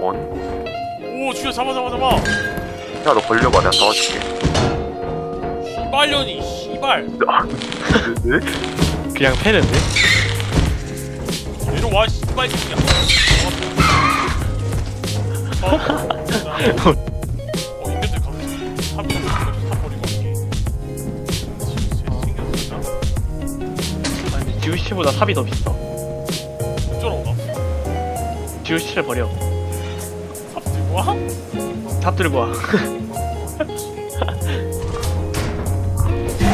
원? 오 주여 잡아 잡아 잡아 야, 너 걸려봐. 내가 잡아줄게. 씨발년이 씨발 네? 그냥 패는데? 내려와 씨발 새끼야 어, 어, 어 가면 삽이 사버리고 할게 생겼어 아니 GOC보다 삽이 더 비싸 어쩌라고 GOC를 버려 와? 삽 들고 와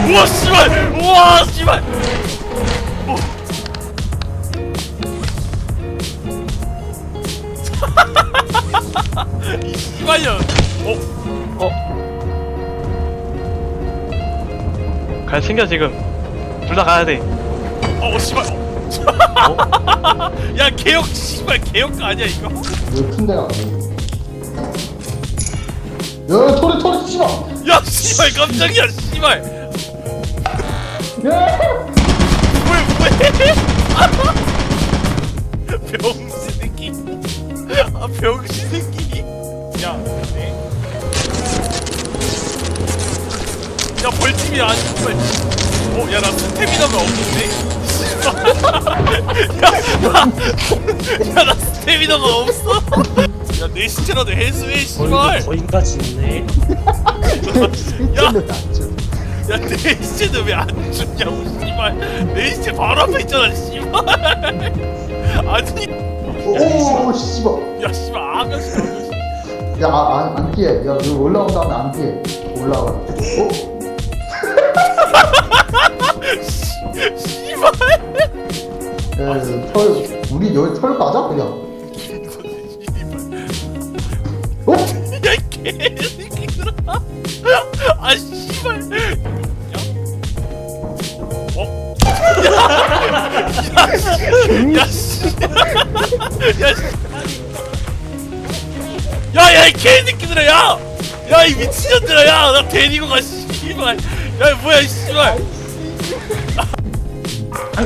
우와 씨발! 우와 씨발! 오. 이 씨발년! 어? 갈 챙겨 지금. 둘 다 가야 돼. 어 씨발. 야 개혁 씨발 개혁 아니야 이거? 이거 큰 데가 아니고. 야, 토리, 토리, 씨발! 야 씨발 깜짝이야 씨발 야! 왜 왜? 병신 새끼. 아 병신 새끼. 야, 네. 야 벌집이 안 정말. 어, 야나 스태미너가 없는데. 야, 나, 야, 나 스태미너가 없어. 야, 내 시체라도 해수해, 씨발. 거인까지 있네. 야. 야, 내 시체는 왜안 죽냐고, 씨발. 내 시체 바로 앞에 있잖아, 씨발. 아니, 오, 씨발. 야, 씨발, 아가씨, 아가씨. 야, 아, 안, 안 피해. 야, 너 올라온 다음에 안 피해. 올라와. 어? 씨발. 야, 야, 털, 우리 여기 털 가자, 그냥.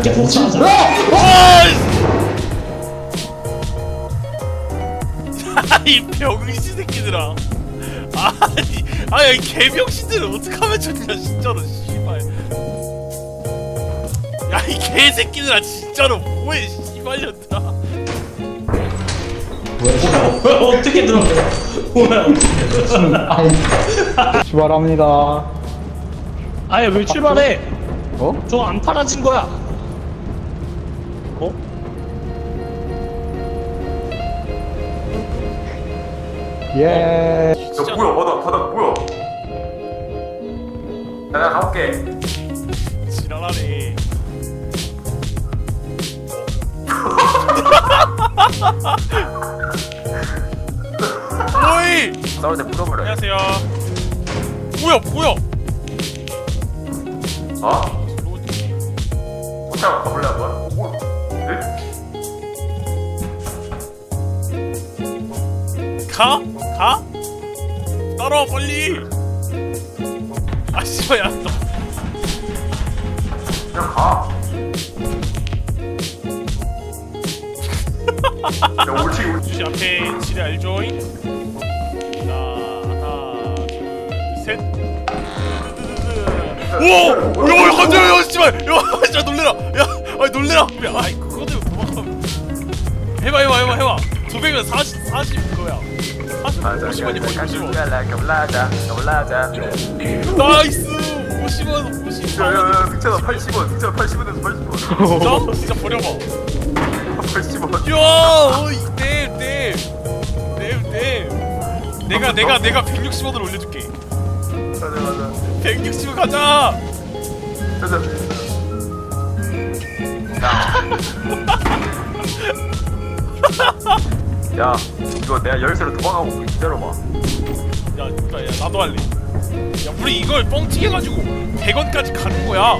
함께 복수하자. 와! 야, 이 병신 새끼들아. 아니, 아니, 이 개병신들은 어떡하면 좋냐, 진짜로, 씨발. 야, 이 개새끼들아, 진짜로, 뭐해, 씨발년들아. 어떻게 들어가? 뭐야? 아이, 출발합니다. 아예 왜 출발해? 어? 저 안 팔아진 거야. 예. 진짜. 뭐야, 바닥, 바닥, 뭐야? 야, 내가 가볼게. 지랄하네. 오이! 싸울 때 풀어버려. 안녕하세요. 뭐야, 뭐야? 어? 가볼래, 한번? 어, 뭐? 네? 가? 가? 따라와 빨리. 아 씨발 야 너. 그냥 가. 야, 옳지, 옳지. 주시 앞에 지뢰 알조잉. 자 하나 둘 셋. 오! 야, 깜짝이야, 야, 씨발! 야, 진짜 놀래라! 야, 아니, 놀래라! 야, 아이, 그거 때문에 도망가면. 해봐, 해봐, 해봐, 해봐. 두 배면 40, 40 그거야. 40, 50원이 거의 50원. 올라자, 올라자. 나이스! 50원, 50원. 야, 야, 야, 승찬아, 80원, 승찬아, 80원에서 80원. 진짜? 진짜 버려봐. 80원. 야, 어, 네, 네, 네, 네. 내가 내가 내가 160원으로 올려줄게. 가자, 가자. 160원 가자. 가자. 야. 야, 이거 내가 열쇠로 도망가고 있어. 기다려봐. 야, 야, 야, 나도 할래. 야, 우리 이걸 뻥튀기 해가지고 100원까지 가는 거야.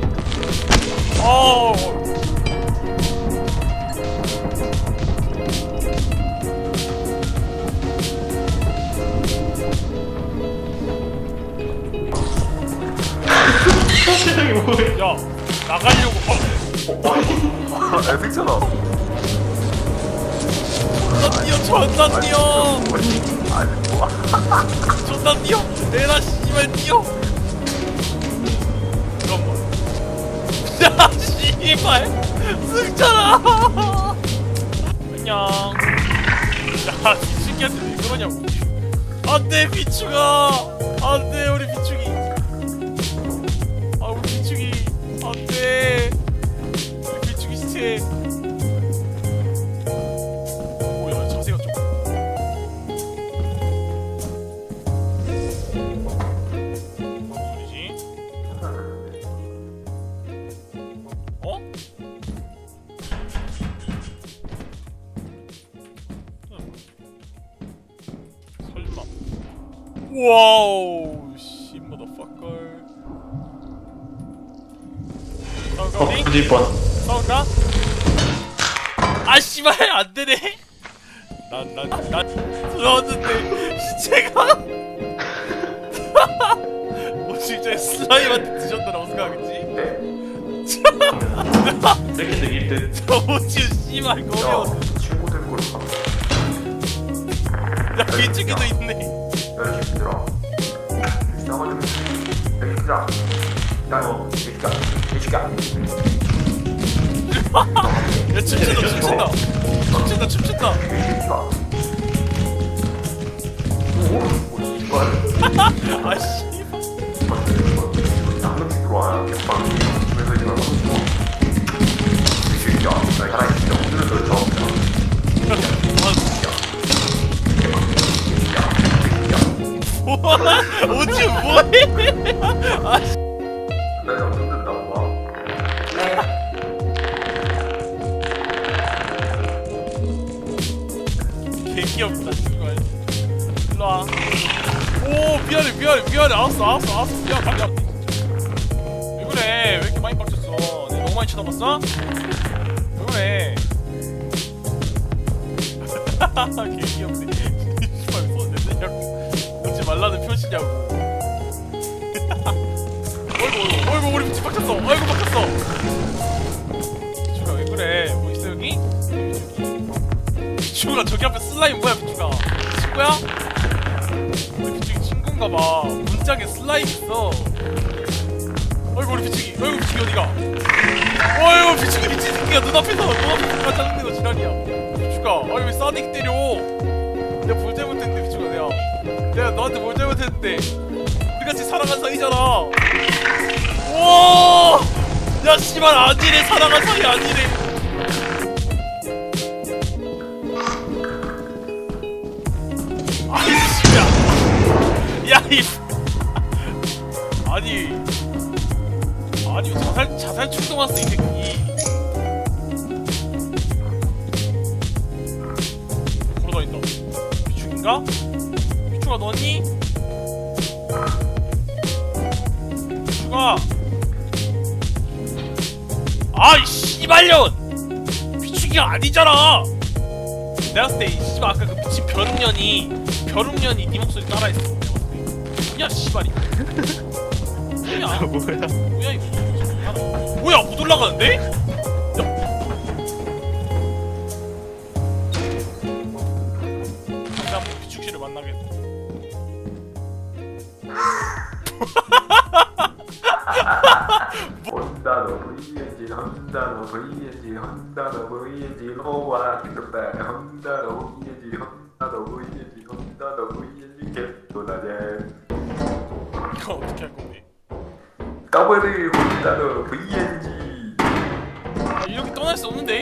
야 씨발. 승찬아. 안녕. 야 비축이한테 왜 그러냐고. 안돼 비축아 안돼 우리 비축이 아 우리 비축이 안돼. 우리 비축이 시체 와우 씨 motherfucker 어, 싸울까 뻔. 싸울까? 아 씨발 안 되네 난난난 들어왔는데 시체가 뭐 진짜 슬라임한테 뒤졌다라고 생각하겠지? 세컨드 기프트. 저 지금 씨발 거미였 친구들 가야 뒤치기도 있네 야 새끼들아 싸가지고 새끼들아 야 새끼야 새끼야 야 춤춘다 춤춘다. 춤춘다 춤춘다. 새끼야 오 씨발 아씨 미안해 미안해 미안해. 알았어 알았어 알았어. 미안 미안 왜 그래? 왜 이렇게 많이 빡쳤어? 내가 너무 많이 쳐다봤어? 왜 그래? 개 귀엽네. 씨발 손 내냐고 오지 말라는 표시냐고. 어이구 어이구 우리 미치 빡쳤어. 어이구 빡쳤어. 주가 왜 그래? 뭐 있어 여기? 비추가 저기 앞에 슬라임 뭐야 비추가? 친구야? 우리 비추기 친구인가 봐. 문짝에 슬라임 있어. 어이구 우리 비추기. 어이구 비추기 어디가? 어이구 비추기 미친 새끼가 눈앞에서 눈앞에서 누가 짜증내는 거 지랄이야. 비추가. 어이 왜 싸대기 때려? 내가 뭘 잘못했는데 비추가 내가. 내가 너한테 뭘 잘못했는데. 우리같이 사랑한 사이잖아. 우와! 야 씨발 아니래 사랑한 사이 아니래 아니. 아니 왜 자살 자살 충동 왔어 이 새끼 걸어다닌다. 비축인가? 비축아 너니? 비축아 아이 씨발년! 비축이가 아니잖아! 내가 봤을 때이 씨발 아까 그 미친 벼룩년이 벼룩년이 네 목소리 따라했어 뭐야 씨발이. 뭐야 뭐야? 뭐야 이거? 뭐야 못 올라가는데? 다시 한번 비축 씨를 만나겠다. 로와 혼다 더블 혼다노 VNG 아 이렇게 떠날 수 없는데?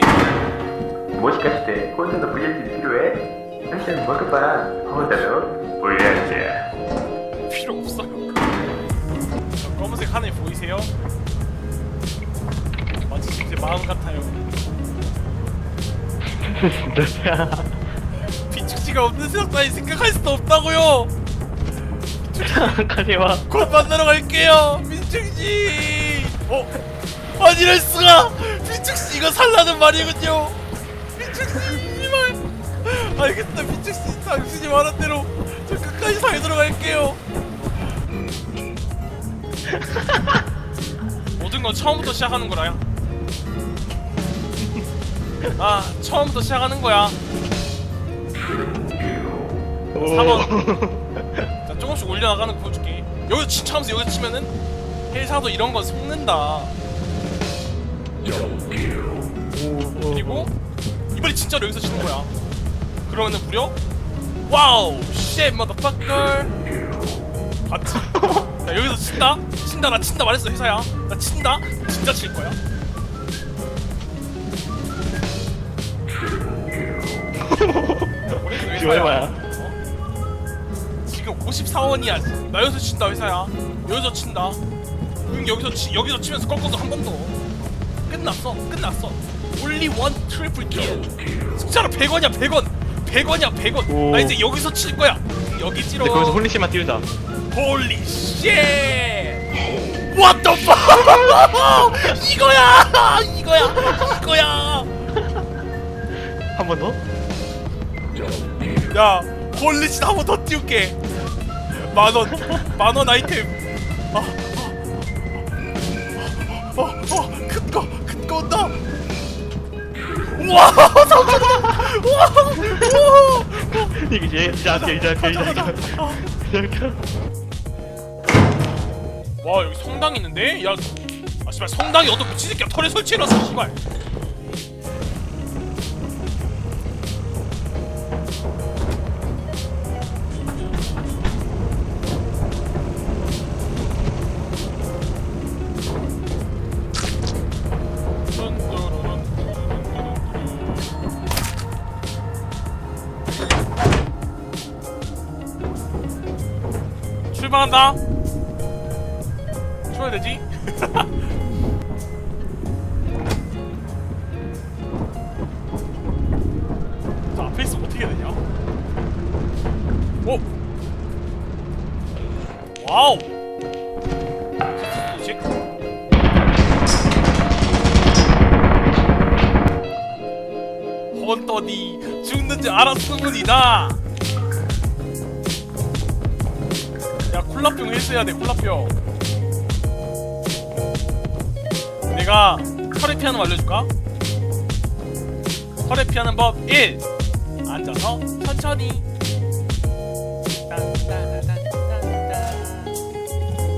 もしかして今度の VNG 필요해 사실 먹어봐 혼다노 VNG 필요 없어요 저 검은색 하늘 보이세요? 마치 제 마음 같아요 진짜. 비축지가 없는 세상 따위 생각할 수도 없다고요 가지 마. 곧 만나러 갈게요 민충씨 어? 아니 이럴 수가 민충씨 이거 살라는 말이군요 민충씨 이말 알겠다 민충씨 당신이 말한 대로 저 끝까지 살도록 할게요 모든 건 처음부터 시작하는 거라야. 아, 처음부터 시작하는 거야. 4번. 자, 조금씩 올려나가는 거 보여줄게. 여기서 치차하면서 여기서 치면은 헬사도 이런 건 속는다. 그리고 이번에 진짜로 여기서 치는 거야. 그러면은 무려 와우 쉣 머더퍼커 봤지? 야 여기서 친다? 친다 나 친다 말했어 회사야 나 친다? 진짜 칠 거야 우리는 이거 얼마야? 어? 지금 54원이야 나 여기서 친다 회사야 여기서 친다 응 여기서 치 여기서 치면서 꺾어도 한번 더. 끝났어 끝났어. 올리 원 트리플 킬 진짜로 100원이야 100원. 100원이야 100원. 오. 나 이제 여기서 칠 거야. 여기 찌러. 근데 거기서 홀리씨만 띄우자 홀리 쉣 What the fuck? 이거야! 이거야! 이거야! 한 번 더? 야 홀리 쉣 한번 더 띄울게. 만원 만원 아이템. 아, 아, 아, 아, 큰거 큰 거 온다. 우와 잠깐만. 우와 우와. 이게 이제 이제 할게 이제 할게 이제 이제 할게 와 여기 성당 있는데? 야, 아 씨발 성당이 어떤 미친 새끼야 털에 설치해놨어 씨발. 출발한다. 출발 되지? 자 앞에 있으면 어떻게 되냐? 오! 와우! 뭐지? 헌터니 죽는지 알았으문이다! 콜라병 회수해야 돼 콜라병 내가 털에 피하는 거 알려줄까? 털에 피하는 법 1. 앉아서 천천히.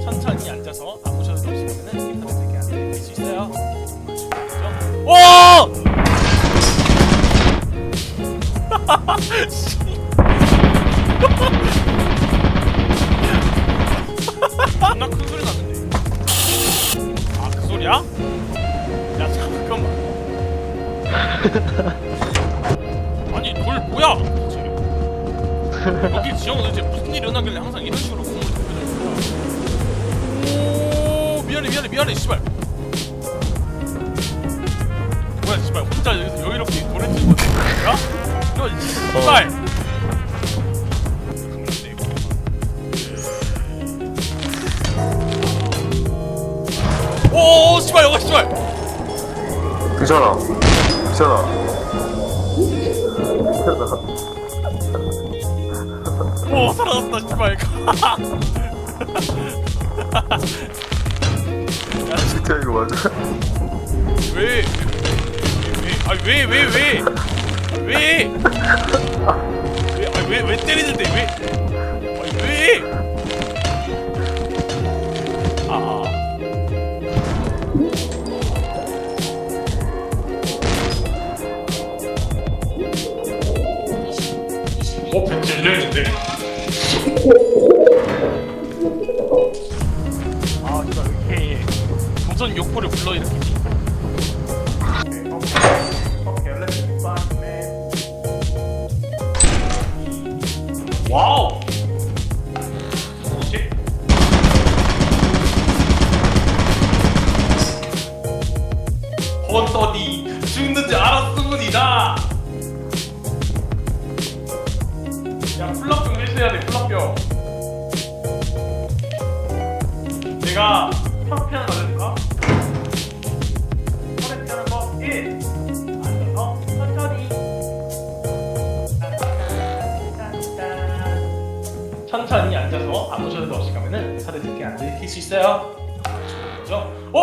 천천히 앉아서 아무 소리도 없이 하면은 털에 되게 안될수 있어요? 오! 씨발 여기 씨발 괜찮아 괜찮아 오 살아났다 씨발 진짜 이거 맞아 왜? 왜? 아니 왜왜 왜? 왜? 왜? 아니 왜왜 때리는데 왜? 와우! 뭐지? 헌터니 죽는지 알았으문이다! 야좀 해줘야 돼 쿨럽병 내가 탑 피하는 천천히 앉아서 아무 소리도 없이 가면은 사대 듣게 안 들킬 수 있어요 거죠? 오!